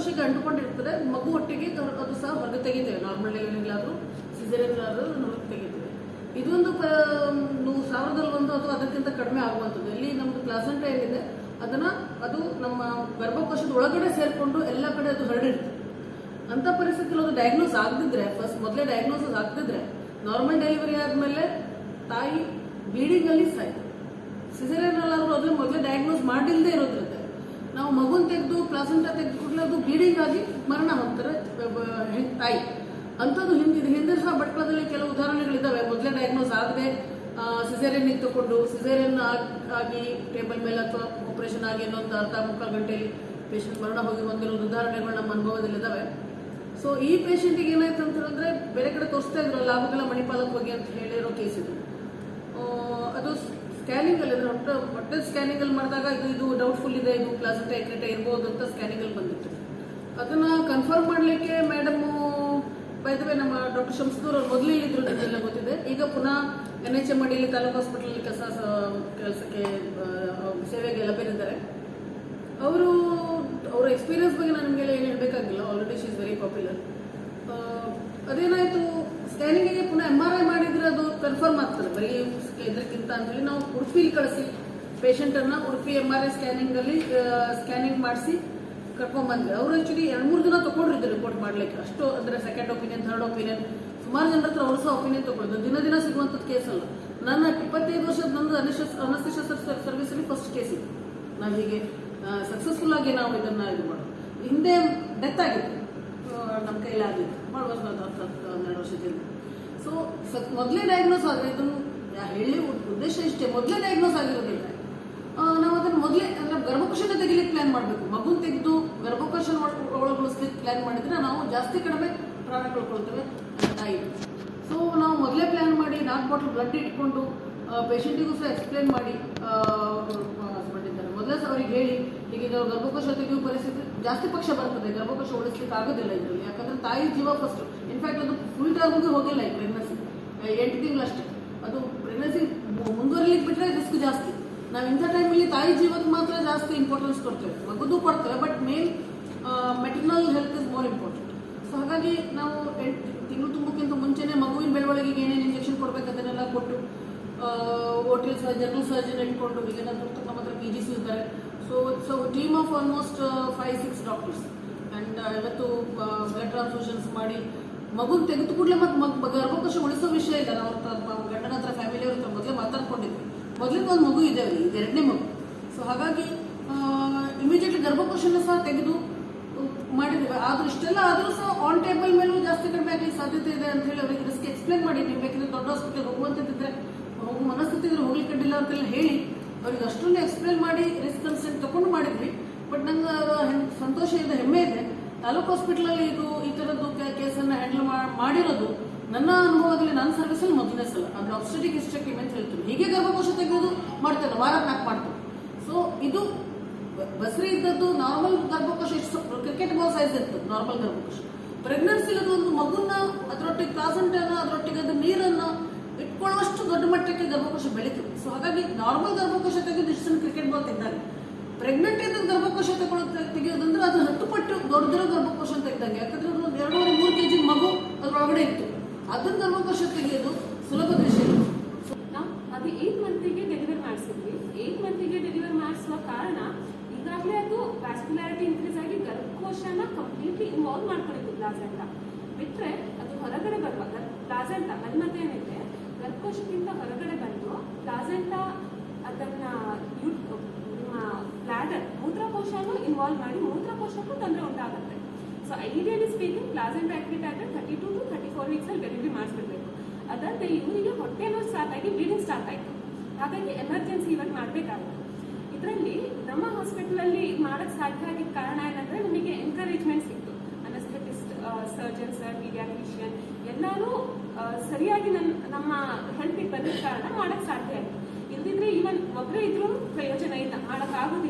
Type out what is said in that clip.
ಗರ್ಭಕೋಶಕ್ಕೆ ಅಂಟುಕೊಂಡಿರ್ತದೆ ಮಗು ಒಟ್ಟಿಗೆ ಅದು ಸಹ ಹೊರಗೆ ತೆಗಿತೇವೆ ನಾರ್ಮಲ್ ಡೆಲಿವರಿಲಾದ್ರೂ ಸಿಸೇರಿಯನ್ಲಾದ್ರೂ ಹೊರಗೆ ತೆಗಿತೇವೆ ಇದೊಂದು ಸಾವಿರದಲ್ಲಿ ಒಂದು ಅಥವಾ ಅದಕ್ಕಿಂತ ಕಡಿಮೆ ಆಗುವಂಥದ್ದು. ಇಲ್ಲಿ ನಮ್ದು ಪ್ಲಾಸೆಂಟ ಏನಿದೆ, ಅದನ್ನ ಅದು ನಮ್ಮ ಗರ್ಭಕೋಶದ ಒಳಗಡೆ ಸೇರಿಕೊಂಡು ಎಲ್ಲ ಕಡೆ ಅದು ಹರಡಿರ್ತದೆ ಅಂತ ಪರಿಸ್ಥಿತಿಯಲ್ಲಿ ಅದು ಡಯಾಗ್ನೋಸ್ ಆಗದಿದ್ರೆ ಫಸ್ಟ್ ಮೊದಲೇ ಡಯಾಗ್ನೋಸ್ ಆಗದಿದ್ರೆ ನಾರ್ಮಲ್ ಡೆಲಿವರಿ ಆದಮೇಲೆ ತಾಯಿ ಬ್ಲೀಡಿಂಗ್ ಅಲ್ಲಿ ಸಾಯ್ತು. ಸಿಸೇರಿಯನ್ ಅಲ್ಲಾದ್ರೂ ಅದನ್ನ ಮೊದಲೇ ಡಯಾಗ್ನೋಸ್ ಮಾಡಿಲ್ಲದೆ ಇರೋದ್ರಿಂದ ನಾವು ಮಗುನ ತೆಗೆದು, ಪ್ಲಾಸೆಂಟ ತೆಗೆದು ಕೂಡಲೇ ಅದು ಬ್ಲೀಡಿಂಗ್ ಆಗಿ ಮರಣ ಹೋಗ್ತಾರೆ ತಾಯಿ. ಅಂಥದ್ದು ಹಿಂದಿನ ಹಿಂದೆ ಸಹ ಬಟ್ಕಳದಲ್ಲಿ ಕೆಲವು ಉದಾಹರಣೆಗಳಿದ್ದಾವೆ ಮೊದಲೇ ಡಯಾಗ್ನೋಸ್ ಆಗದೆ ಸಿಸೇರಿಯನ್ ಇತ್ತುಕೊಂಡು ಸಿಸೇರಿಯನ್ ಆಗಿ ಟೇಬಲ್ ಮೇಲೆ ಅಥವಾ ಆಪರೇಷನ್ ಆಗಿ ಇನ್ನೊಂದು ಅರ್ಧ ಮುಕ್ಕಾಲು ಗಂಟೆಯಲ್ಲಿ ಪೇಷಂಟ್ ಮರಣ ಹೋಗಿ ಹೊಂದಿರೋದು ಉದಾಹರಣೆಗಳು ನಮ್ಮ ಅನುಭವದಲ್ಲಿದ್ದಾವೆ ಸೊ ಈ ಪೇಷಂಟಿಗೆ ಏನಾಯ್ತು ಅಂತ ಹೇಳಿದ್ರೆ, ಬೇರೆ ಕಡೆ ತೋರಿಸ್ತಾ ಇದ್ರು ಲಾಭಗಳ ಮಣಿಪಾಲಕ್ಕೆ ಹೋಗಿ ಅಂತ ಹೇಳಿರೋ ಕೇಸ್ ಇದು. ಅದು ಸ್ಕ್ಯಾನಿಂಗ್ ಅಲ್ಲಿ ಅಂದ್ರೆ ಹೊಟ್ಟೆ ಹೊಟ್ಟೆ ಸ್ಕ್ಯಾನಿಂಗ್ ಅಲ್ಲಿ ಮಾಡಿದಾಗ ಇದು ಇದು ಡೌಟ್ಫುಲ್ ಇದೆ, ಇದು ಪ್ಲಾಸೆಂಟ ಎಕ್ರೆಟ ಇರ್ಬೋದು ಅಂತ ಸ್ಕ್ಯಾನಿಂಗ್ ಅಲ್ಲಿ ಬಂದಿತ್ತು. ಅದನ್ನ ಕನ್ಫರ್ಮ್ ಮಾಡ್ಲಿಕ್ಕೆ ಮೇಡಮ್ ಬೈದವೆ ನಮ್ಮ ಡಾಕ್ಟರ್ ಶಂಸ್ದೂರ್ ಅವ್ರು ಮೊದಲೇ ಇದ್ರು ನಿಮಗೆಲ್ಲ ಗೊತ್ತಿದೆ. ಈಗ ಪುನಃ ಎನ್ ಎಚ್ ಎಂ ಅಡಿಯಲ್ಲಿ ತಾಲೂಕು ಹಾಸ್ಪಿಟಲ್ ಕೆಲಸ ಕೆಲಸಕ್ಕೆ ಸೇವೆಗೆ ಲಭ್ಯರಿದ್ದಾರೆ ಅವರು ಅವರ ಎಕ್ಸ್ಪೀರಿಯನ್ಸ್ ಬಗ್ಗೆ ನಾನು ನಿಮಗೆಲ್ಲ ಏನು ಹೇಳಬೇಕಾಗಿಲ್ಲ. Already she is very popular ಅದೇನಾಯಿತು? ಸ್ಕ್ಯಾನಿಂಗಿಗೆ ಪುನಃ ಎಂ ಆರ್ ಐ ಅದು ಕನ್ಫರ್ಮ್ ಆಗ್ತದೆ. ಬರೀ ಇದಕ್ಕಿಂತ ಅಂತೇಳಿ ನಾವು ಉಡುಪಿಲಿ ಕಳಿಸಿ. ಪೇಷಂಟನ್ನು ಉಡುಪಿ ಎಂ ಆರ್ ಐ ಸ್ಕ್ಯಾನಿಂಗಲ್ಲಿ ಸ್ಕ್ಯಾನಿಂಗ್ ಮಾಡಿಸಿ ಕರ್ಕೊಂಡ್ಬಂದ್ವಿ ಅವರು ಆ್ಯಕ್ಚುಲಿ ಎರಡು ಮೂರು ದಿನ ತಗೊಂಡಿದ್ದು ರಿಪೋರ್ಟ್ ಮಾಡ್ಲಿಕ್ಕೆ. ಅಷ್ಟು ಅಂದರೆ ಸೆಕೆಂಡ್ ಒಪಿನಿಯನ್ ಥರ್ಡ್ ಒಪಿನಿಯನ್ ಸುಮಾರು ಜನರ ಹತ್ರ ಅವರು ಸಹ ಒಪಿನಿಯನ್ ತಗೊಳ್ಳೋದು ದಿನ ದಿನ ಸಿಗುವಂಥದ್ದು ಕೇಸ್ ಅಲ್ಲ. ನನ್ನ ಇಪ್ಪತ್ತೈದು ವರ್ಷದ ನಂದು ಸರ್ವಿಸ್ ಸರ್ವಿಸಲ್ಲಿ ಫಸ್ಟ್ ಕೇಸ್ ಇತ್ತು ನಾವು ಹೀಗೆ ಸಕ್ಸಸ್ಫುಲ್ ಆಗಿ ನಾವು ಇದನ್ನ ಇದು ಮಾಡೋದು. ಹಿಂದೆ ಡೆತ್ ಆಗಿತ್ತು. ನಮ್ಮ ಕೈಲಾಗಿತ್ತು ಮಾಡುವಾಗ ಅದು ಹತ್ತು ಹತ್ತು, ಹನ್ನೆರಡು ವರ್ಷದಿಂದ. ಸೊ ಮೊದಲೇ ಡಯಾಗ್ನೋಸ್ ಆದರೆ ಇದನ್ನು ಹೇಳಿ ಉದ್- ಉದ್ದೇಶ ಇಷ್ಟೇ. ಮೊದಲೇ ಡಯಾಗ್ನೋಸ್ ಆಗಿರೋದಿಲ್ಲ. ನಾವು ಅದನ್ನು ಮೊದಲೇ, ಅಂದ್ರೆ ಗರ್ಭಕೋಶನ ತೆಗಿಲಿಕ್ಕೆ ಪ್ಲಾನ್ ಮಾಡಬೇಕು. ಮಗು ತೆಗೆದು ಗರ್ಭಕೋಶನ ಒಳ- ಒಳಗೊಳಿಸ್ಲಿಕ್ಕೆ ಪ್ಲಾನ್ ಮಾಡಿದ್ರೆ ನಾವು ಜಾಸ್ತಿ ಕಡಿಮೆ ಪ್ರಾಣ ಕಳ್ಕೊಳ್ತೇವೆ ತಾಯಿ. ಸೊ ನಾವು ಮೊದಲೇ ಪ್ಲಾನ್ ಮಾಡಿ ನಾಲ್ಕು ಬಾಟ್ಲ್ ಬ್ಲಡ್ ಇಟ್ಕೊಂಡು ಪೇಷಂಟಿಗೂ ಸಹ ಎಕ್ಸ್ಪ್ಲೇನ್ ಮಾಡಿ ಹಸ್ಬೆಂಡ್ ಇದ್ದಾರೆ. ಮೊದಲೇ ಸಹ ಅವ್ರಿಗೆ ಹೇಳಿ ಈಗ ಗರ್ಭಕೋಶ ತೆಗೆಯುವ ಪರಿಸ್ಥಿತಿ ಜಾಸ್ತಿ ಪಕ್ಷ ಬರ್ತದೆ. ಗರ್ಭಕೋಶ ಉಳಿಸ್ಲಿಕ್ಕೆ ಆಗೋದಿಲ್ಲ ಇದರಲ್ಲಿ. ಯಾಕಂದ್ರೆ ತಾಯಿ ಜೀವ ಫಸ್ಟ್ ಇನ್ಫ್ಯಾಕ್ಟ್ ಅದು ಫುಲ್ ಟರ್ಮ್ಗೆ ಹೋಗಿಲ್ಲ ಈ ಪ್ರೆಗ್ನೆನ್ಸಿ ಎಂಟು ತಿಂಗಳಷ್ಟೇ ಅದು ಪ್ರೆಗ್ನೆನ್ಸಿ ಮುಂದುವರಿಲಿಕ್ಕೆ ಬಿಟ್ಟರೆ ರಿಸ್ಕ್ ಜಾಸ್ತಿ. ನಾವು ಇಂಥ ಟೈಮಲ್ಲಿ ತಾಯಿ ಜೀವಕ್ಕೆ ಮಾತ್ರ ಜಾಸ್ತಿ ಇಂಪಾರ್ಟೆನ್ಸ್ ಕೊಡ್ತೇವೆ. ಮಗುದು ಕೊಡ್ತೇವೆ but main maternal health is more important so ಹಾಗಾಗಿ ನಾವು ಎಂಟು ತಿಂಗಳು ತುಂಬಕ್ಕಿಂತ ಮುಂಚೆನೇ ಮಗುವಿನ ಬೆಳವಣಿಗೆಗೆ ಏನೇನು ಇಂಜೆಕ್ಷನ್ ಕೊಡಬೇಕು ಅದನ್ನೆಲ್ಲ ಕೊಟ್ಟು ಓಟೆಲ್ ಜನರಲ್ ಸರ್ಜನ್ ಇಟ್ಕೊಂಡು ಈಗ ನನ್ನ ನಮ್ಮ ಹತ್ರ ಪಿ ಜಿ ಸಿ ಇದ್ದಾರೆ so so team of almost five six doctors and ಇವತ್ತು ಬ್ಲಡ್ ಟ್ರಾನ್ಸ್ಫ್ಯೂಷನ್ಸ್ ಮಾಡಿ ಮಗುನ್ ತೆಗೆದು ಕೂಡಲೇ ಮತ್ತೆ ಗರ್ಭಕೋಶ ಉಳಿಸೋ ವಿಷಯ ಇಲ್ಲ. ನಾವು ಗಂಡನ ಹತ್ರ ಫ್ಯಾಮಿಲಿ ಅವ್ರ ಹತ್ರ ಮೊದಲೇ ಮಾತಾಡ್ಕೊಂಡಿದ್ವಿ. ಮೊದಲಿಂದ ಒಂದು ಮಗು ಇದೆ ಅವ್ರಿಗೆ ಇದು ಎರಡನೇ ಮಗು. ಸೊ ಹಾಗಾಗಿ ಇಮಿಡಿಯೇಟ್ಲಿ ಗರ್ಭಕೋಶನ ಸಹ ತೆಗೆದು ಮಾಡಿದ್ದೇವೆ. ಆದ್ರೂ ಇಷ್ಟೆಲ್ಲ ಆದರೂ ಸಹ ಆನ್ ಟೇಬಲ್ ಮೇಲೂ ಜಾಸ್ತಿ ಕಡಿಮೆ ಆಗಲಿ ಸಾಧ್ಯತೆ ಇದೆ ಅಂತ ಹೇಳಿ ಅವರಿಗೆ ರಿಸ್ಕ್ ಎಕ್ಸ್ಪ್ಲೇನ್ ಮಾಡಿ ನೀವು ಬೇಕಿದ್ರೆ ದೊಡ್ಡ ಹಾಸ್ಪಿಟಲ್ ಹೋಗುವಂತಿದ್ರೆ ಹೋಗುವ ಮನಸ್ಥಿತಿ ಇದ್ರೆ ಹೋಗ್ಲಿಕ್ಕೆ ಅಡ್ಡಿಲ್ಲ ಅಂತೆಲ್ಲ ಹೇಳಿ ಅವ್ರಿಗೆ ಅಷ್ಟೊಂದು ಎಕ್ಸ್ಪ್ಲೇನ್ ಮಾಡಿ ರಿಸ್ಕ್ ಕನ್ಸೆಂಟ್ ತಗೊಂಡು ಮಾಡಿದ್ವಿ. ಬಟ್ ನಂಗೆ ಸಂತೋಷ ಇದೆ ಹೆಮ್ಮೆ ಇದೆ. ತಾಲೂಕು ಹಾಸ್ಪಿಟಲಲ್ಲಿ ಇದು ಈ ಥರದ್ದು ಕೇಸನ್ನು ಹ್ಯಾಂಡಲ್ ಮಾಡಿರೋದು ನನ್ನ ಅನುಭವದಲ್ಲಿ ನನ್ನ ಸರ್ವಿಸಲ್ಲಿ ಮೊದಲನೇ ಸಲ. ಅಂದ್ರೆ ಆಬ್ಸ್ಟೆಟಿಕ್ ಇಷ್ಟಕ್ಕೆ ಅಂತ ಹೇಳ್ತೀನಿ. ಹೀಗೆ ಗರ್ಭಕೋಶ ತೆಗೆಯೋದು ಮಾಡ್ತೇನೆ ವಾರ ನಾಲ್ಕು ಮಾಡ್ತೇನೆ ಸೊ ಇದು ಬಸರಿ ಬಸ್ರಿ ಇದ್ದದ್ದು ನಾರ್ಮಲ್ ಗರ್ಭಕೋಶ ಎಷ್ಟು ಕ್ರಿಕೆಟ್ ಬಾಲ್ ಸೈಜ್ ಇರ್ತದೆ ನಾರ್ಮಲ್ ಗರ್ಭಕೋಶ. ಪ್ರೆಗ್ನೆನ್ಸಿ ಅದು ಒಂದು ಮಗುನ ಅದರೊಟ್ಟಿಗೆ ಪ್ಲಾಸೆಂಟನ್ನು ಅದರೊಟ್ಟಿಗೆ ಅದು ನೀರನ್ನು ಇಟ್ಕೊಳ್ಳುವಷ್ಟು ದೊಡ್ಡ ಮಟ್ಟಕ್ಕೆ ಗರ್ಭಕೋಶ ಬೆಳೀತದೆ ಸೊ ಹಾಗಾಗಿ ನಾರ್ಮಲ್ ಗರ್ಭಕೋಶ ತೆಗೆದು ಇಷ್ಟು ಕ್ರಿಕೆಟ್ ಬಾಲ್ ತೆಗ್ದಾಗ ಪ್ರೆಗ್ನೆಂಟ್ ಇದ್ದ ಗರ್ಭಕೋಶ ತಗೊಳ್ಳೋದು ತೆಗೆಯೋದಂದ್ರೆ ಅದು ಹತ್ತು ಪಟ್ಟು ದೊಡ್ಡದಿರೋ ಗರ್ಭಕೋಶ ತೆಗ್ದಂಗೆ ಯಾಕಂದ್ರೆ ಒಂದು ಎರಡೂವರೆ ಮೂರು ಕೆ ಜಿ ಮಗು ಅದ್ರೊಳಗಡೆ ಇತ್ತು. ಅದನ್ನ ಗರ್ಭಕೋಶ ತೆಗೆಯೋದು ಸುಲಭ ವಿಷಯ ಅದು ಏಟ್ ಮಂತಿಗೆ ಡೆಲಿವರ್ ಮಾಡಿಸಿದ್ವಿ? ಏಟ್ ಮಂತಿಗೆ ಡೆಲಿವರ್ ಮಾಡಿಸುವ ಕಾರಣ ಈಗಾಗಲೇ ಅದು ವ್ಯಾಸ್ಕ್ಯುಲಾರಿಟಿ ಇನ್ಕ್ರೀಸ್ ಆಗಿ ಗರ್ಭಕೋಶನ ಕಂಪ್ಲೀಟ್ಲಿ ಇನ್ವಾಲ್ವ್ ಮಾಡ್ಕೊಂಡಿತ್ತು ಪ್ಲಾಸೆಂಟ ಬಿಟ್ಟರೆ ಅದು ಹೊರಗಡೆ ಬರುವಾಗ ಪ್ಲಾಸೆಂಟ ಮನ್ಮತ ಏನಿದೆ ಗರ್ಭಕೋಶಕ್ಕಿಂತ ಹೊರಗಡೆ ಬಂದು ಪ್ಲಾಸೆಂಟ ಅದನ್ನ ಯೂಟ್ ನಿಮ್ಮ ಬ್ಲಾಡರ್ ಮೂತ್ರಕೋಶನೂ ಇನ್ವಾಲ್ವ್ ಮಾಡಿ ಮೂತ್ರಕೋಶಕ್ಕೂ ತೊಂದರೆ ಉಂಟಾಗುತ್ತೆ. So ideally speaking placenta activate ಆದರೆ thirty two to thirty four ವೀಕ್ಸಲ್ಲಿ delivery ಮಾಡಿಸ್ಬಿಡ್ಬೇಕು ಅದಂತೆ ಇವರಿಗೆ ಹೊಟ್ಟೆ ನೋವು ಸ್ಟಾರ್ಟ್ ಆಗಿ ಬ್ಲೀಡಿಂಗ್ ಸ್ಟಾರ್ಟ್ ಆಯಿತು. ಹಾಗಾಗಿ ಎಮರ್ಜೆನ್ಸಿ ಇವಾಗ ಮಾಡಬೇಕಾಗುತ್ತೆ. ಇದರಲ್ಲಿ ನಮ್ಮ ಹಾಸ್ಪಿಟಲಲ್ಲಿ ಮಾಡೋಕ್ಕೆ ಸಾಧ್ಯ ಆಗಿದ್ದ ಕಾರಣ ಏನಂದ್ರೆ ನಮಗೆ ಎನ್ಕರೇಜ್ಮೆಂಟ್ ಸಿಕ್ತು. ಅನಸ್ಥೆಟಿಸ್ಟ್ ಸರ್ಜನ್ಸ್ ಪೀಡಿಯಾಟ್ರಿಷಿಯನ್ ಎಲ್ಲರೂ ಸರಿಯಾಗಿ ನನ್ನ ನಮ್ಮ ಹೆಲ್ತಿಗೆ ಬಂದಿದ್ದ ಕಾರಣ ಮಾಡೋಕ್ಕೆ ಸಾಧ್ಯ ಆಯಿತು. ಇಲ್ದಿದ್ರೆ ಈವನ್ ಒಬ್ಬರೇ ಇದ್ರೂ ಪ್ರಯೋಜನ ಇಲ್ಲ. ಮಾಡೋಕ್ಕಾಗೋದಿಲ್ಲ.